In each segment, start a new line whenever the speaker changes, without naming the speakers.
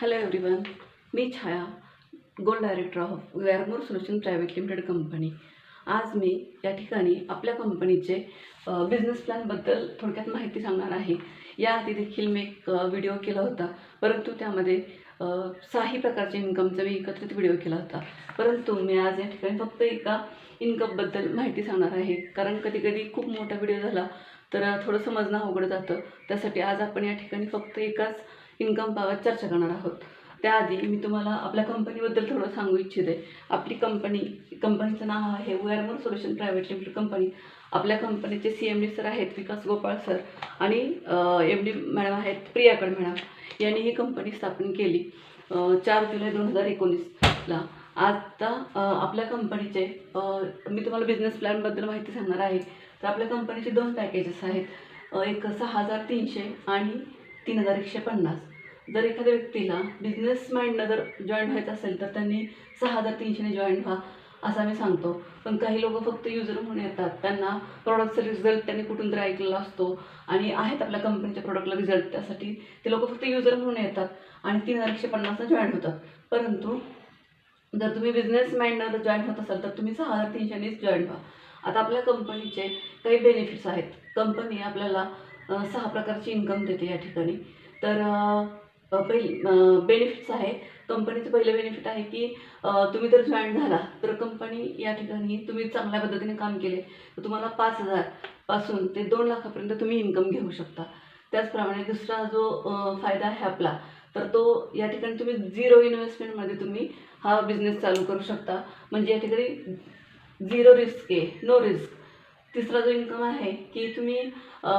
Hello everyone me Chhaya Gold director of Wearmore solution private limited company आज मी या ठिकाणी आपल्या कंपनीचे बिझनेस प्लॅनबद्दल थोडक्यात माहिती सांगणार आहे. याआधी देखील मी एक व्हिडिओ केला होता. परंतु त्यामध्ये साही सहाही प्रकारचे इन्कमचा मी एकत्रित व्हिडिओ केला होता. परंतु मी आज या ठिकाणी फक्त एका इन्कमबद्दल माहिती सांगणार आहे. कारण कधी कधी खूप मोठा व्हिडिओ झाला तर थोडं समजणं अवघड जातं. त्यासाठी आज आपण या ठिकाणी फक्त एकाच इन्कम बाबत चर्चा करणार आहोत. त्याआधी मी तुम्हाला आपल्या कंपनीबद्दल थोडं सांगू इच्छिते. आपली कंपनी कंपनीचं नाव आहे Wearmore solution private limited company आपल्या कंपनीचे सी एम डी सर आहेत विकास गोपाळ सर आणि एम डी मॅडम आहेत प्रियाकड मॅडम यांनी ही कंपनी स्थापन केली चार जुलै दोन हजार एकोणीसला. आता आपल्या कंपनीचे मी तुम्हाला बिझनेस प्लॅनबद्दल माहिती सांगणार आहे. तर आपल्या कंपनीचे दोन पॅकेजेस आहेत. एक सहा हजार तीनशे आणि तीन हजार एकशे पन्नास. जर एखाद्या व्यक्तीला बिझनेस माइंडनं जर जॉईन व्हायचं असेल तर त्यांनी सहा हजार तीनशेने जॉईन व्हा असा मी सांगतो. पण काही लोक फक्त युजर म्हणून येतात. त्यांना प्रॉडक्टचा रिझल्ट त्यांनी कुठून तरी ऐकलेला असतो आणि आहेत आपल्या कंपनीच्या प्रॉडक्टला रिझल्ट त्यासाठी ते लोक फक्त युजर म्हणून येतात आणि तीन हजार एकशे पन्नासला जॉईन होतात. परंतु जर तुम्ही बिझनेस माइंडनं जर जॉईन होत असाल तर तुम्ही सहा हजार तीनशेनेच जॉईन व्हा. आता आपल्या कंपनीचे काही बेनिफिट्स आहेत. कंपनी आपल्याला सहा प्रकारची इन्कम देते या ठिकाणी. तर पहिली बेनिफिट्स आहे. कंपनीचं पहिलं बेनिफिट आहे की तुम्ही जर जॉईन झाला तर कंपनी या ठिकाणी तुम्ही चांगल्या पद्धतीने काम केले. तर तुम्हाला पाच हजारपासून ते दोन लाखापर्यंत तुम्ही इन्कम घेऊ शकता. त्याचप्रमाणे दुसरा जो फायदा आहे आपला तर तो या ठिकाणी तुम्ही झिरो इन्व्हेस्टमेंटमध्ये तुम्ही हा बिझनेस चालू करू शकता. म्हणजे या ठिकाणी झिरो रिस्क आहे नो रिस्क तिसरा जो इन्कम आहे की तुम्ही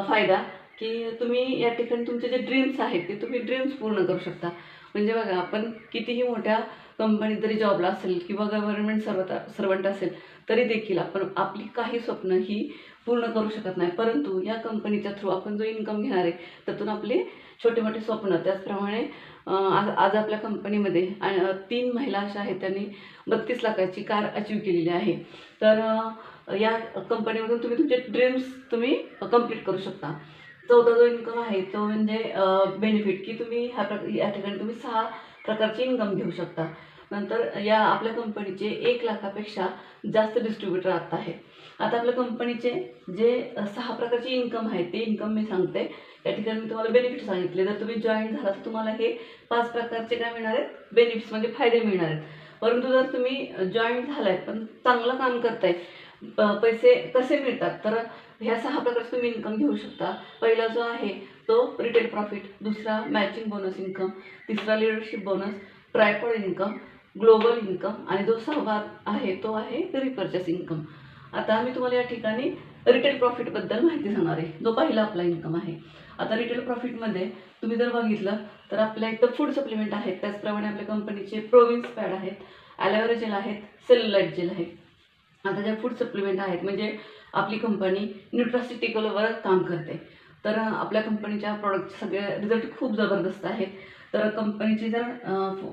फायदा की तुम्ही या ठिकाणी तुमचे जे ड्रीम्स आहेत ते तुम्ही ड्रीम्स पूर्ण करू शकता. म्हणजे बघा आपण कितीही मोठ्या कंपनीत जरी जॉबला असेल किंवा गव्हर्नमेंट सर्वता सर्वंट असेल तरी देखील आपण आपली काही स्वप्न ही पूर्ण करू शकत नाही. परंतु या कंपनीच्या थ्रू आपण जो इन्कम घेणार आहे त्यातून आपले छोटे मोठे स्वप्न त्याचप्रमाणे आज आज आपल्या कंपनीमध्ये तीन महिला अशा आहेत त्यांनी बत्तीस लाखाची कार अचीव केलेली आहे. तर या कंपनीमधून तुम्ही तुमचे ड्रीम्स तुम्ही कंप्लीट करू शकता. चौथा जो इन्कम आहे तो म्हणजे बेनिफिट की तुम्ही ह्या प्रक या ठिकाणी तुम्ही सहा प्रकारची इन्कम घेऊ शकता. नंतर या आपल्या कंपनीचे एक लाखापेक्षा जास्त डिस्ट्रीब्युटर आता आहे. आता आपल्या कंपनीचे जे सहा प्रकारची इन्कम आहे ते इन्कम मी सांगते. या ठिकाणी मी तुम्हाला बेनिफिट सांगितले. जर तुम्ही जॉईन झाला तर तुम्हाला हे पाच प्रकारचे काय मिळणार आहेत? बेनिफिट्स म्हणजे फायदे मिळणार आहेत. परंतु जर तुम्ही जॉईन झालाय पण चांगलं काम करताय पैसे कसे मिळतात? तर ह्या सहा प्रकारचे तुम्ही इन्कम घेऊ शकता. पहिला जो आहे तो रिटेल प्रॉफिट दुसरा मॅचिंग बोनस इन्कम तिसरा leadership bonus tripod income global income आणि जो सहावा आहे तो आहे रिपर्चेस इन्कम आता मी तुम्हाला या ठिकाणी रिटेल प्रॉफिटबद्दल माहिती सांगणार आहे. जो पहिला आपला इन्कम आहे. आता रिटेल प्रॉफिटमध्ये तुम्ही जर बघितलं तर आपल्या इथं फूड सप्लिमेंट आहेत. त्याचप्रमाणे आपल्या कंपनीचे प्रोविन्स पॅड आहेत. ॲलोवेरा जेल आहेत. सेल्युलाइट जेल आहेत. आता ज्या फूड सप्लिमेंट आहेत म्हणजे आपली कंपनी न्यूट्रासिटिकलवर काम करते. तर आपल्या कंपनीच्या प्रॉडक्टचे सगळे रिझल्ट खूप जबरदस्त आहेत. तर कंपनीची जर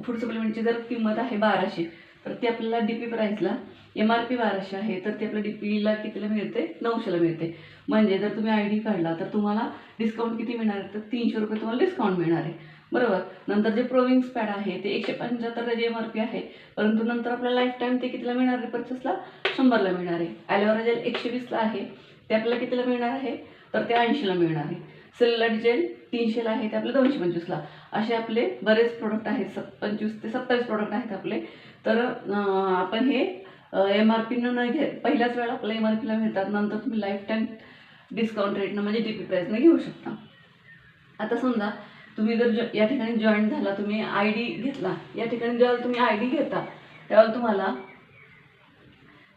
फूड सप्लिमेंटची जर किंमत आहे बाराशे तर ती आपल्याला डी पी प्राईसला एम आर पी बाराशे आहे तर ती आपल्या डी पीला कितीला मिळते? नऊशेला मिळते. म्हणजे जर तुम्ही आय डी काढला तर तुम्हाला डिस्काउंट किती मिळणार? आहे तर तीनशे रुपये तुम्हाला डिस्काउंट मिळणार आहे. बरोबर? नंतर जे प्रोविंग्स पॅड आहे ते एकशे पंच्याहत्तर त्याची एम आर पी आहे. परंतु नंतर आपल्याला लाईफ टाईम ते कितीला मिळणार आहे? पर्चेसला शंभरला मिळणार आहे. ॲलोवेरा जेल एकशे वीसला आहे. ते आपल्याला कितीला मिळणार आहे? तर ते ऐंशीला मिळणार आहे. सेल्युलाइट जेल तीनशेला आहे ते आपले दोनशे पंचवीसला. असे आपले बरेच प्रोडक्ट आहेत. सत् पंचवीस ते सत्तावीस प्रोडक्ट आहेत आपले. तर आपण हे एम आर पीनं न घे पहिल्याच वेळा आपल्याला एम आर पीला मिळतात. नंतर तुम्ही लाईफ टाईम डिस्काउंट रेटनं म्हणजे डी पी प्राईजनं घेऊ शकता. आता समजा तुम्ही जर या ठिकाणी जॉईन झाला तुम्ही आय डी घेतला या ठिकाणी जेव्हा तुम्ही आय डी घेता तेव्हा तुम्हाला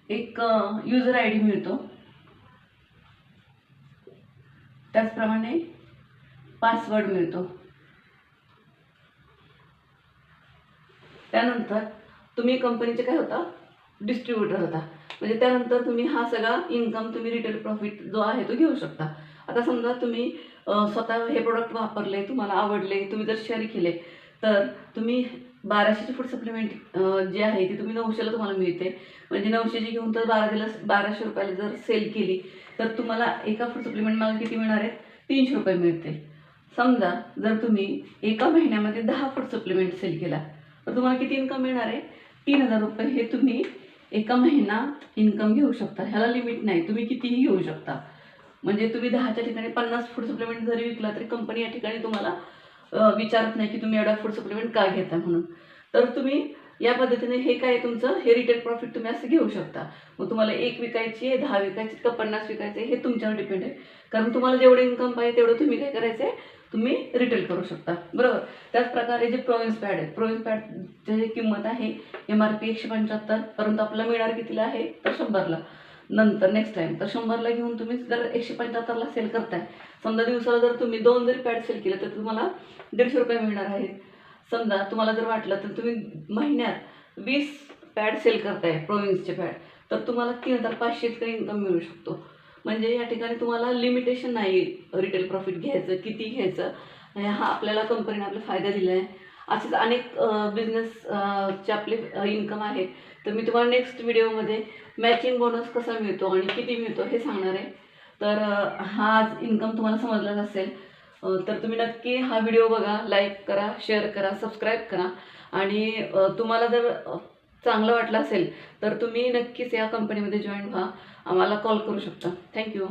एक युजर आय डी मिळतो. त्याचप्रमाणे पासवर्ड मिळतो. त्यानंतर तुम्ही कंपनीचे काय होता? डिस्ट्रीब्युटर होता. म्हणजे त्यानंतर तुम्ही हा सगळा इन्कम तुम्ही रिटेल प्रॉफिट जो आहे तो घेऊ शकता. आता समजा तुम्ही स्वतः हे प्रोडक्ट वापरले तुम्हाला आवडले तुम्ही जर शेअर केले तर तुम्ही बाराशेची फूड सप्लिमेंट जी आहे ती तुम्ही नऊशेला तुम्हाला मिळते. म्हणजे नऊशेची घेऊन तर बारा दिला बाराशे रुपयाला जर सेल केली तर तुम्हाला एका फूड सप्लिमेंट मला किती मिळणार आहे? तीनशे रुपये मिळते समजा जर तुम्ही एका महिन्यामध्ये दहा फूड सप्लिमेंट सेल केला तर तुम्हाला किती इन्कम मिळणार आहे? तीन हजार रुपये हे तुम्ही एका महिना इन्कम घेऊ शकता. ह्याला लिमिट नाही. तुम्ही कितीही घेऊ शकता. म्हणजे तुम्ही दहाच्या ठिकाणी पन्नास फूड सप्लिमेंट जरी विकला तरी कंपनी या ठिकाणी तुम्हाला विचारत नाही की तुम्ही एवढा फूड सप्लिमेंट का घेता म्हणून. तर तुम्ही या पद्धतीने हे काय तुमचं हे रिटेल प्रॉफिट तुम्ही असं घेऊ शकता. मग तुम्हाला एक विकायची आहे दहा विकायची का पन्नास विकायचे हे तुमच्यावर डिपेंड आहे. कारण तुम्हाला जेवढं इन्कम पाहिजे तेवढं तुम्ही काय करायचं आहे तुम्ही रिटेल करू शकता. बरोबर? त्याच प्रकारे जे प्रोविन्स पॅड आहे प्रोविन्स पॅडची किंमत आहे एम आर पी एकशे पंच्याहत्तर परंतु आपल्याला मिळणार कितीला आहे? तर शंभरला. नंतर नेक्स्ट टाइम तर शंभरला घेऊन तुम्ही जर एकशे पंच्याहत्तरला सेल करताय समजा दिवसाला जर तुम्ही दोन जरी पॅड सेल केलं तर तुम्हाला दीडशे रुपये मिळणार आहेत. समजा तुम्हाला जर वाटलं तर तुम्ही महिन्यात वीस पॅड सेल करताय प्रोविन्सचे पॅड तर तुम्हाला तीन हजार पाचशे इतका इन्कम मिळू शकतो. म्हणजे या ठिकाणी तुम्हाला लिमिटेशन नाही रिटेल प्रॉफिट घ्यायचं किती घ्यायचं. हा आपल्याला कंपनीने आपला फायदा दिला आहे असेच अनेक बिझनेस चे आपले इन्कम आहेत तर मी तुम्हाला नेक्स्ट व्हिडिओमध्ये मॅचिंग बोनस कसा मिळतो आणि किती मिळतो हे सांगणार आहे. तर हा इन्कम तुम्हाला समजलाच असेल. तर तुम्ही नक्की हा व्हिडिओ बघा लाईक करा शेअर करा सबस्क्राईब करा. आणि तुम्हाला जर चांगलं वाटलं असेल तर तुम्ही नक्कीच या कंपनीमध्ये जॉईन व्हा. आम्हाला कॉल करू शकता. थँक्यू